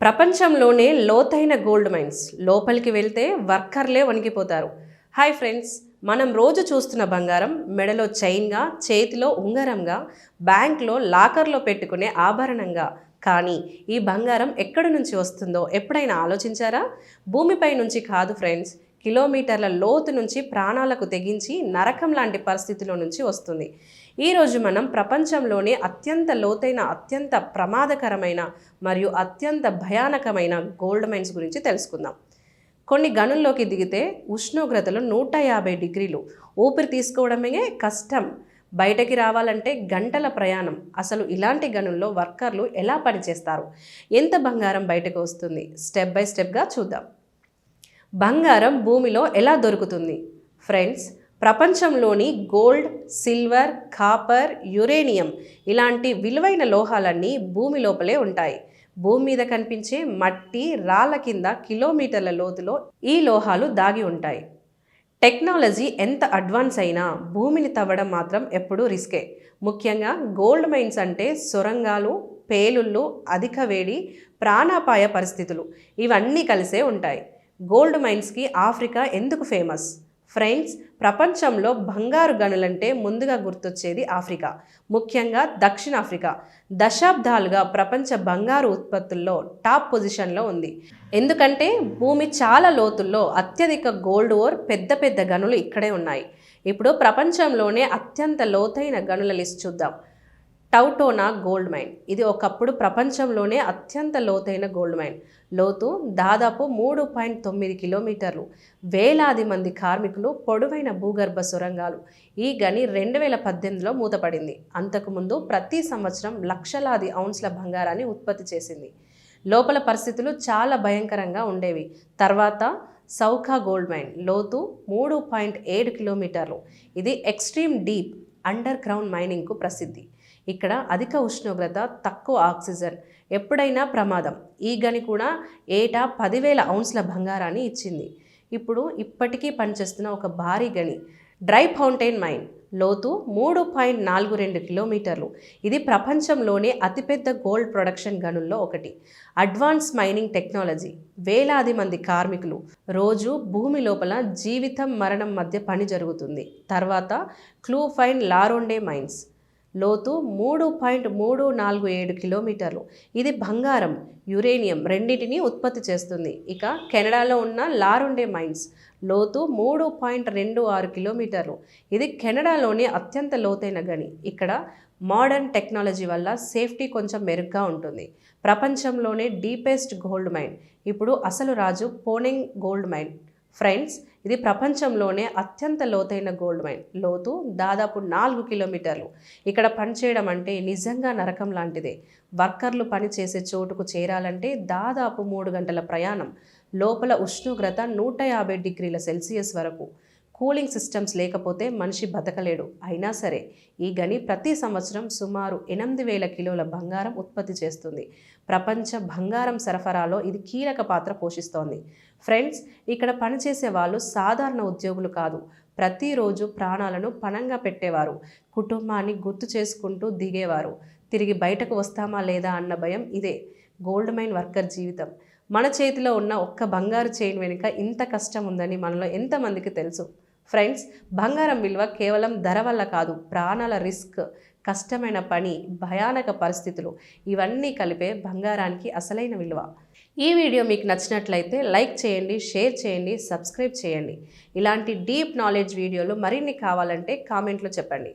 ప్రపంచంలోనే లోతైన gold mines. లోపలికి వెళ్తే వర్కర్లే వణికిపోతారు. హాయ్ ఫ్రెండ్స్ మనం రోజు చూస్తున్న బంగారం మెడలో చైన్గా చేతిలో ఉంగరంగా బ్యాంక్లో లాకర్లో పెట్టుకునే ఆభరణంగా. కానీ ఈ బంగారం ఎక్కడి నుంచి వస్తుందో ఎప్పుడైనా ఆలోచించారా? భూమిపై నుంచి కాదు ఫ్రెండ్స్ కిలోమీటర్ల లోతు నుంచి ప్రాణాలకు తెగించి నరకం లాంటి పరిస్థితిలో నుంచి వస్తుంది. ఈరోజు మనం ప్రపంచంలోనే అత్యంత లోతైన అత్యంత ప్రమాదకరమైన మరియు అత్యంత భయానకమైన గోల్డ్ మైన్స్ గురించి తెలుసుకుందాం. కొన్ని గనుల్లోకి దిగితే ఉష్ణోగ్రతలు నూట యాభై డిగ్రీలు. ఊపిరి తీసుకోవడమే కష్టం. బయటకి రావాలంటే గంటల ప్రయాణం. అసలు ఇలాంటి గనుల్లో వర్కర్లు ఎలా పనిచేస్తారు? ఎంత బంగారం బయటకు వస్తుంది? స్టెప్ బై స్టెప్గా చూద్దాం. బంగారం భూమిలో ఎలా దొరుకుతుంది? ఫ్రెండ్స్ ప్రపంచంలోని గోల్డ్ సిల్వర్ కాపర్ యురేనియం ఇలాంటి విలువైన లోహాలన్నీ భూమి లోపలే ఉంటాయి. భూమి మీద కనిపించే మట్టి రాళ్ళ కింద కిలోమీటర్ల లోతులో ఈ లోహాలు దాగి ఉంటాయి. టెక్నాలజీ ఎంత అడ్వాన్స్ అయినా భూమిని తవ్వడం మాత్రం ఎప్పుడూ రిస్కే. ముఖ్యంగా గోల్డ్ మైన్స్ అంటే సొరంగాలు పేలుళ్ళు అధిక వేడి ప్రాణాపాయ పరిస్థితులు ఇవన్నీ కలిసే ఉంటాయి. గోల్డ్ మైన్స్కి ఆఫ్రికా ఎందుకు ఫేమస్? ఫ్రెండ్స్ ప్రపంచంలో బంగారు గనులంటే ముందుగా గుర్తొచ్చేది ఆఫ్రికా ముఖ్యంగా దక్షిణాఫ్రికా. దశాబ్దాలుగా ప్రపంచ బంగారు ఉత్పత్తుల్లో టాప్ పొజిషన్లో ఉంది. ఎందుకంటే భూమి చాలా లోతుల్లో అత్యధిక గోల్డ్ ఓర్ పెద్ద పెద్ద గనులు ఇక్కడే ఉన్నాయి. ఇప్పుడు ప్రపంచంలోనే అత్యంత లోతైన గనుల లిస్ట్ చూద్దాం. TauTona gold mine. ఇది ఒకప్పుడు ప్రపంచంలోనే అత్యంత లోతైన గోల్డ్ మైన్. లోతు దాదాపు మూడు పాయింట్ తొమ్మిది కిలోమీటర్లు. వేలాది మంది కార్మికులు పొడవైన భూగర్భ సొరంగాలు. ఈ గని రెండు వేల పద్దెనిమిదిలో మూతపడింది. అంతకుముందు ప్రతి సంవత్సరం లక్షలాది ఔన్స్ల బంగారాన్ని ఉత్పత్తి చేసింది. లోపల పరిస్థితులు చాలా భయంకరంగా ఉండేవి. తర్వాత సౌఖా గోల్డ్ మైన్. లోతు మూడు పాయింట్ ఏడు కిలోమీటర్లు. ఇది ఎక్స్ట్రీమ్ డీప్ అండర్ గ్రౌండ్ మైనింగ్కు ప్రసిద్ధి. ఇక్కడ అధిక ఉష్ణోగ్రత తక్కువ ఆక్సిజన్. ఎప్పుడైనా ప్రమాదం. ఈ గని కూడా ఏటా పదివేల ఔన్స్ల బంగారాన్ని ఇచ్చింది. ఇప్పుడు ఇప్పటికీ పనిచేస్తున్న ఒక భారీ గని డ్రై ఫౌంటైన్ మైన్. లోతు మూడు పాయింట్ నాలుగు రెండు కిలోమీటర్లు. ఇది ప్రపంచంలోనే అతిపెద్ద గోల్డ్ ప్రొడక్షన్ గనుల్లో ఒకటి. Advance mining technology. వేలాది మంది కార్మికులు రోజు భూమి లోపల జీవితం మరణం మధ్య పని జరుగుతుంది. తర్వాత క్లూఫైన్ లారోండే మైన్స్. లోతు మూడు పాయింట్ మూడు నాలుగు ఏడు కిలోమీటర్లు. ఇది బంగారం యురేనియం రెండింటిని ఉత్పత్తి చేస్తుంది. ఇక కెనడాలో ఉన్న లారుండే మైన్స్ లోతు మూడు పాయింట్ రెండు ఆరు కిలోమీటర్లు. ఇది కెనడాలోని అత్యంత లోతైన గని. ఇక్కడ మోడర్న్ టెక్నాలజీ వల్ల సేఫ్టీ కొంచెం మెరుగ్గా ఉంటుంది. ప్రపంచంలోనే డీపెస్ట్ గోల్డ్ మైన్. ఇప్పుడు అసలు రాజు పోనెంగ్ గోల్డ్ మైన్. ఫ్రెండ్స్ ఇది ప్రపంచంలోనే అత్యంత లోతైన గోల్డ్ మైన్ లోతు దాదాపు నాలుగు కిలోమీటర్లు. ఇక్కడ పనిచేయడం అంటే నిజంగా నరకం లాంటిదే. వర్కర్లు పని చేసే చోటుకు చేరాలంటే దాదాపు మూడు గంటల ప్రయాణం. లోపల ఉష్ణోగ్రత నూట యాభై డిగ్రీల సెల్సియస్ వరకు. కూలింగ్ సిస్టమ్స్ లేకపోతే మనిషి బతకలేడు. అయినా సరే ఈ గని ప్రతి సంవత్సరం సుమారు ఎనిమిది వేల కిలోల బంగారం ఉత్పత్తి చేస్తుంది. ప్రపంచ బంగారం సరఫరాలో ఇది కీలక పాత్ర పోషిస్తోంది. ఫ్రెండ్స్ ఇక్కడ పనిచేసే వాళ్ళు సాధారణ ఉద్యోగులు కాదు. ప్రతిరోజు ప్రాణాలను పణంగా పెట్టేవారు. కుటుంబాన్ని గుర్తు చేసుకుంటూ దిగేవారు. తిరిగి బయటకు వస్తామా లేదా అన్న భయం ఇదే. గోల్డ్ మైన్ వర్కర్ జీవితం. మన చేతిలో ఉన్న ఒక్క బంగారు చైన్ వెనుక ఇంత కష్టం ఉందని మనలో ఎంతమందికి తెలుసు? ఫ్రెండ్స్ బంగారం విలువ కేవలం ధర వల్ల కాదు ప్రాణాల రిస్క్ కష్టమైన పని భయానక పరిస్థితులు ఇవన్నీ కలిపే బంగారానికి అసలైన విలువ. ఈ వీడియో మీకు నచ్చినట్లయితే లైక్ చేయండి షేర్ చేయండి సబ్స్క్రైబ్ చేయండి. ఇలాంటి డీప్ నాలెడ్జ్ వీడియోలు మరిన్ని కావాలంటే కామెంట్లో చెప్పండి.